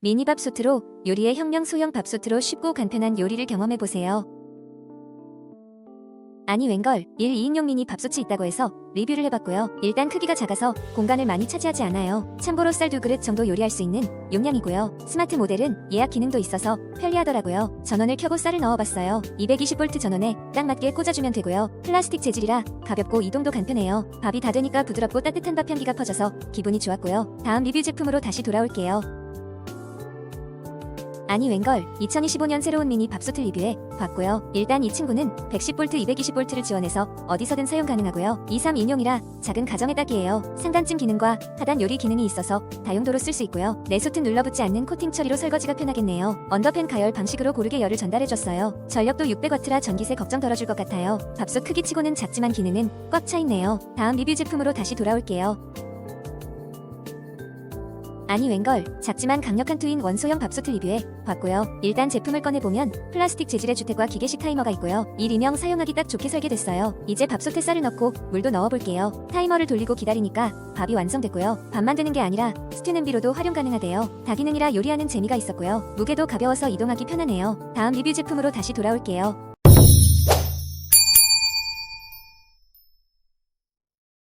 미니밥솥으로 요리의 혁명 소형 밥솥으로 쉽고 간편한 요리를 경험해보세요. 아니 웬걸 1, 2인용 미니 밥솥이 있다고 해서 리뷰를 해봤고요. 일단 크기가 작아서 공간을 많이 차지하지 않아요. 참고로 쌀 두 그릇 정도 요리할 수 있는 용량이고요. 스마트 모델은 예약 기능도 있어서 편리하더라고요. 전원을 켜고 쌀을 넣어봤어요. 220V 전원에 딱 맞게 꽂아주면 되고요. 플라스틱 재질이라 가볍고 이동도 간편해요. 밥이 다 되니까 부드럽고 따뜻한 밥 향기가 퍼져서 기분이 좋았고요. 다음 리뷰 제품으로 다시 돌아올게요. 아니 웬걸 2025년 새로운 미니 밥솥을 리뷰해 봤고요. 일단 이 친구는 110V, 220V를 지원해서 어디서든 사용 가능하고요. 2, 3 인용이라 작은 가정에 딱이에요. 상단쯤 기능과 하단 요리 기능이 있어서 다용도로 쓸 수 있고요. 내소튼 눌러붙지 않는 코팅 처리로 설거지가 편하겠네요. 언더팬 가열 방식으로 고르게 열을 전달해줬어요. 전력도 600W라 전기세 걱정 덜어줄 것 같아요. 밥솥 크기치고는 작지만 기능은 꽉 차 있네요. 다음 리뷰 제품으로 다시 돌아올게요. 아니 웬걸 작지만 강력한 투인 원소형 밥솥을 리뷰해 봤고요. 일단 제품을 꺼내보면 플라스틱 재질의 주택과 기계식 타이머가 있고요. 이 리명 사용하기 딱 좋게 설계됐어요. 이제 밥솥에 쌀을 넣고 물도 넣어볼게요. 타이머를 돌리고 기다리니까 밥이 완성됐고요. 밥 만드는 게 아니라 스튜 냄비로도 활용 가능하대요. 다기능이라 요리하는 재미가 있었고요. 무게도 가벼워서 이동하기 편하네요. 다음 리뷰 제품으로 다시 돌아올게요.